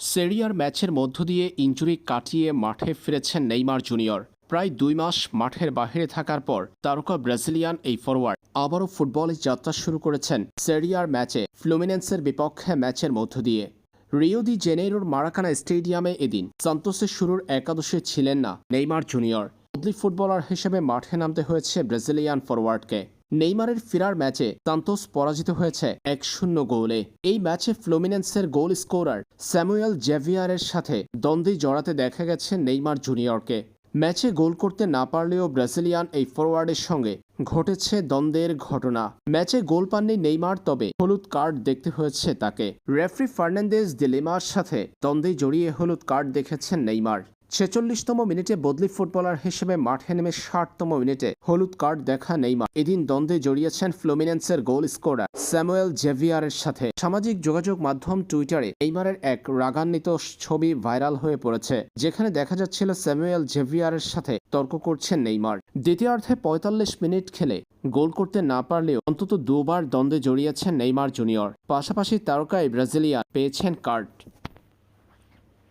সেরিয়ার ম্যাচের মধ্য দিয়ে ইঞ্জুরি কাটিয়ে মাঠে ফিরেছেন নেইমার জুনিয়র। প্রায় দুই মাস মাঠের বাইরে থাকার পর তারকা ব্রাজিলিয়ান এই ফরোয়ার্ড আবারও ফুটবলে যাত্রা শুরু করেছেন সেরিয়ার ম্যাচে ফ্লুমিনেন্সের বিপক্ষে ম্যাচের মধ্য দিয়ে। রিও দি জেনেরোর মারাকানা স্টেডিয়ামে এদিন সান্তোসের শুরুর একাদশে ছিলেন না নেইমার জুনিয়র। বদলি ফুটবলার হিসেবে মাঠে নামতে হয়েছে ব্রাজিলিয়ান ফরওয়ার্ডকে নেইমারের ফেরার ম্যাচে সান্তোস পরাজিত হয়েছে এক শূন্য গোলে। এই ম্যাচে ফ্লুমিনেন্সের গোল স্কোরার স্যামুয়েল জেভিয়ারের সাথে দ্বন্দ্বে জড়াতে দেখা গেছে নেইমার জুনিয়রকে। ম্যাচে গোল করতে না পারলেও ব্রাজিলিয়ান এই ফরওয়ার্ডের সঙ্গে ঘটেছে দ্বন্দ্বের ঘটনা। ম্যাচে গোল পাননি নেইমার, তবে হলুদ কার্ড দেখতে হয়েছে তাকে। রেফরি ফার্নান্দেজ দিলেমার সাথে দ্বন্দ্বে জড়িয়ে হলুদ কার্ড দেখেছেন নেইমার। ছেচল্লিশতম মিনিটে বদলি ফুটবলার হিসেবে মাঠে নেমে ষাটতম মিনিটে হলুদ কার্ড দেখা নেইমার। এদিন দ্বন্দ্বে জড়িয়েছেন ফ্লুমিনেন্সের গোল স্কোরার স্যামুয়েল জেভিয়ারের সাথে। সামাজিক যোগাযোগ মাধ্যম টুইটারে নেইমারের এক রাগান্বিত ছবি ভাইরাল হয়ে পড়েছে, যেখানে দেখা যাচ্ছিল স্যামুয়েল জেভিয়ারের সাথে তর্ক করছেন নেইমার। দ্বিতীয়ার্ধে পঁয়তাল্লিশ মিনিট খেলে গোল করতে না পারলেও অন্তত দুবার দ্বন্দ্বে জড়িয়েছেন নেইমার জুনিয়র। পাশাপাশি তারকায় ব্রাজিলিয়ান পেয়েছেন কার্ড।